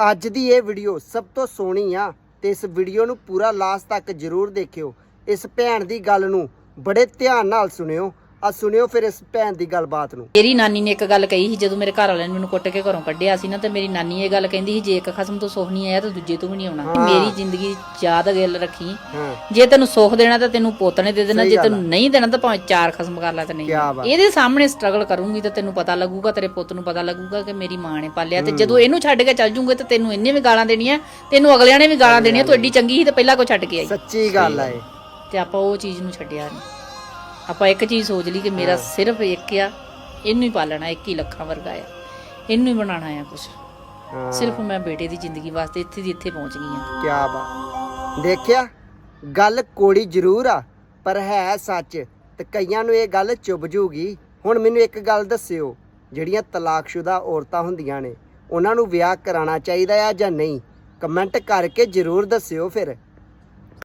ਅੱਜ ਦੀ ਇਹ ਵੀਡੀਓ ਸਭ ਤੋਂ ਸੋਹਣੀ ਆ ਤੇ ਇਸ ਵੀਡੀਓ ਨੂੰ ਪੂਰਾ ਲਾਸਟ ਤੱਕ ਜ਼ਰੂਰ ਦੇਖਿਓ। ਇਸ ਭੈਣ ਦੀ ਗੱਲ ਨੂੰ ਬੜੇ ਧਿਆਨ ਨਾਲ ਸੁਣਿਓ। ਆ ਸੁਣਿਓ ਫਿਰ ਇਸ ਭੈਣ ਦੀ ਗੱਲਬਾਤ ਨੂੰ। ਮੇਰੀ ਨਾਨੀ ਨੇ ਇੱਕ ਗੱਲ ਕਹੀ ਸੀ ਜਦੋਂ ਮੇਰੇ ਘਰ ਵਾਲਿਆਂ ਨੇ ਮੈਨੂੰ ਕੁੱਟ ਕੇ ਘਰੋਂ ਕੱਢਿਆ ਸੀ ਨਾ ਤੇ ਮੇਰੀ ਨਾਨੀ ਇਹ ਗੱਲ ਕਹਿੰਦੀ ਸੀ ਜੇ ਇੱਕ ਖਸਮ ਤੋਂ ਸੁੱਖ ਨਹੀਂ ਆਇਆ ਤਾਂ ਦੂਜੇ ਤੋਂ ਵੀ ਨਹੀਂ ਆਉਣਾ। ਹਾਂ। ਮੇਰੀ ਜ਼ਿੰਦਗੀ ਯਾਦ ਗੱਲ ਰੱਖੀ। ਹਾਂ। ਜੇ ਤੈਨੂੰ ਸੁੱਖ ਦੇਣਾ ਤਾਂ ਤੈਨੂੰ ਪੁੱਤ ਨੇ ਦੇ ਦੇਣਾ ਸਹੀ ਜੇ ਗੱਲ ਤੈਨੂੰ ਨਹੀਂ ਦੇਣਾ ਤਾਂ ਭਾਵੇਂ ਚਾਰ ਖਸਮ ਕਰ ਲੈ ਤੇ ਨਹੀਂ। ਕਿਆ ਬਾਤ। ਇਹਦੇ ਸਾਹਮਣੇ ਸਟਰਗਲ ਕਰੂੰਗੀ ਤਾਂ ਤੈਨੂੰ ਪਤਾ ਲੱਗੂਗਾ ਤੇਰੇ ਪੁੱਤ ਨੂੰ ਪਤਾ ਲੱਗੂਗਾ ਕਿ ਮੇਰੀ ਮਾਂ ਨੇ ਪਾਲਿਆ। ਤੇ ਜਦੋਂ ਇਹਨੂੰ ਛੱਡ ਕੇ ਚੱਲ ਜੂਗੇ ਤਾਂ ਤੈਨੂੰ ਇਹਨੇ ਵੀ ਗਾਲਾਂ ਦੇਣੀਆਂ ਤੈਨੂੰ ਅਗਲਿਆਂ ਨੇ ਵੀ ਗਾਲਾਂ ਦੇਣੀਆਂ ਤੂੰ ਐਡੀ ਚੰਗੀ ਸੀ ਤੇ ਪਹਿਲਾਂ ਕੋ ਛੱਡ ਕੇ ਆਈ। ਸੱਚੀ ਗੱਲ ਆ ਇਹ। ਤੇ ਆਪਾਂ ਉਹ ਚੀਜ਼ ਨੂੰ ਛੱਡਿਆ ਨਹੀਂ ਆਪਾਂ ਇੱਕ ਚੀਜ਼ ਸੋਚ ਲਈ ਕਿ ਮੇਰਾ ਸਿਰਫ ਇੱਕ ਆ ਇਹਨੂੰ ਹੀ ਪਾਲਣਾ ਇੱਕ ਹੀ ਲੱਖਾਂ ਵਰਗਾ ਆ। ਇਹਨੂੰ ਹੀ ਬਣਾਉਣਾ ਆ ਕੁਝ ਸਿਰਫ ਮੈਂ ਬੇਟੇ ਦੀ ਜ਼ਿੰਦਗੀ ਵਾਸਤੇ ਇੱਥੇ ਦੀ ਇੱਥੇ ਪਹੁੰਚ ਗਈ ਆ ਕਿਆ ਬਾਤ। ਦੇਖਿਆ? ਗੱਲ ਕੋੜੀ ਜ਼ਰੂਰ ਆ ਪਰ ਹੈ ਸੱਚ ਤੇ ਕਈਆਂ ਨੂੰ ਇਹ ਗੱਲ ਚੁੱਭ ਜੂਗੀ। ਹੁਣ ਮੈਨੂੰ ਇੱਕ ਗੱਲ ਦੱਸਿਓ ਜਿਹੜੀਆਂ ਤਲਾਕਸ਼ੁਦਾ ਔਰਤਾਂ ਹੁੰਦੀਆਂ ਨੇ ਉਹਨਾਂ ਨੂੰ ਵਿਆਹ ਕਰਾਉਣਾ ਚਾਹੀਦਾ ਆ ਜਾਂ ਨਹੀਂ? ਕਮੈਂਟ ਕਰਕੇ ਜ਼ਰੂਰ ਦੱਸਿਓ ਫਿਰ।